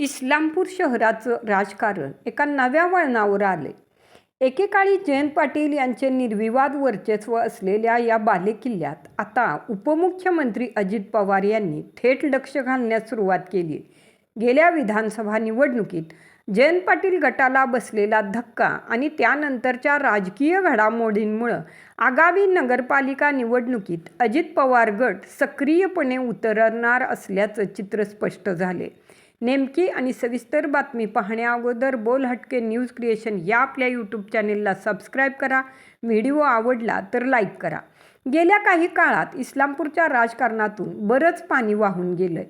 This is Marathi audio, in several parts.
इस्लामपूर शहराचं राजकारण एका नव्या वळणावर आले. एकेकाळी जयंत पाटील यांचे निर्विवाद वर्चस्व असलेल्या या बालेकिल्ल्यात आता उपमुख्यमंत्री अजित पवार यांनी थेट लक्ष घालण्यास सुरुवात केली. गेल्या विधानसभा निवडणुकीत जयंत पाटील गटाला बसलेला धक्का आणि त्यानंतरच्या राजकीय घडामोडींमुळं आगामी नगरपालिका निवडणुकीत अजित पवार गट सक्रियपणे उतरणार असल्याचं चित्र स्पष्ट झाले. नेमकी आणि सविस्तर बातमी पाहण्याअगोदर बोल हटके न्यूज क्रिएशन या आपल्या यूट्यूब चॅनेलला सबस्क्राईब करा. व्हिडिओ आवडला तर लाईक करा. गेल्या काही काळात इस्लामपूरच्या राजकारणातून बरंच पाणी वाहून गेलंय.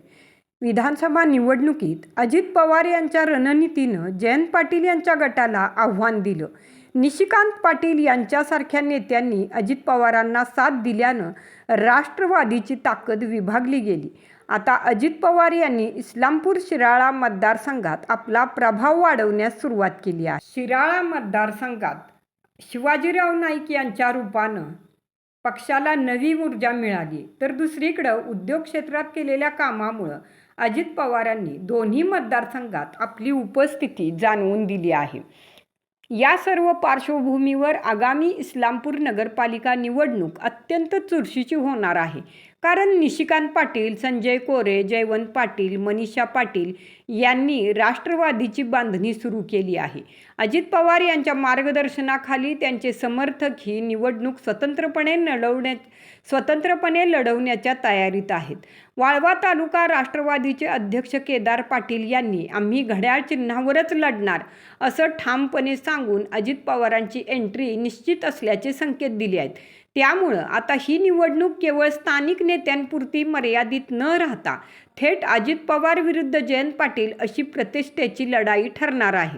विधानसभा निवडणुकीत अजित पवार यांच्या रणनीतीनं जयंत पाटील यांच्या गटाला आव्हान दिलं. निशिकांत पाटील यांच्यासारख्या नेत्यांनी अजित पवारांना साथ दिल्यानं राष्ट्रवादीची ताकद विभागली गेली. आता अजित पवार यांनी इस्लामपूर शिराळा मतदारसंघात आपला प्रभाव वाढवण्यास सुरुवात केली आहे. शिराळा मतदारसंघात शिवाजीराव नाईक यांच्या रूपानं पक्षाला नवी ऊर्जा मिळाली. तर दुसरीकडं उद्योग क्षेत्रात केलेल्या कामामुळं अजित पवारांनी दोन्ही मतदारसंघात आपली उपस्थिती जाणवून दिली आहे. या सर्व पार्श्वभूमीवर आगामी इस्लामपूर नगरपालिका निवडणूक अत्यंत चुरशीची होणार आहे. कारण निशिकांत पाटील संजय कोरे जयवंत पाटील मनीषा पाटील यांनी राष्ट्रवादीची बांधणी सुरू केली आहे. अजित पवार यांच्या मार्गदर्शनाखाली त्यांचे समर्थक ही निवडणूक स्वतंत्रपणे लढवण्या स्वतंत्रपणे लढवण्याच्या तयारीत आहेत. वाळवा तालुका राष्ट्रवादीचे अध्यक्ष केदार पाटील यांनी आम्ही घड्याळ चिन्हावरच लढणार असं ठामपणे सांगून अजित पवारांची एंट्री निश्चित असल्याचे संकेत दिले आहेत. त्यामुळं आता ही निवडणूक केवळ स्थानिक नेत्यांपुरती मर्यादित न राहता थेट अजित पवार विरुद्ध जयंत पाटील अशी प्रतिष्ठेची लढाई ठरणार आहे.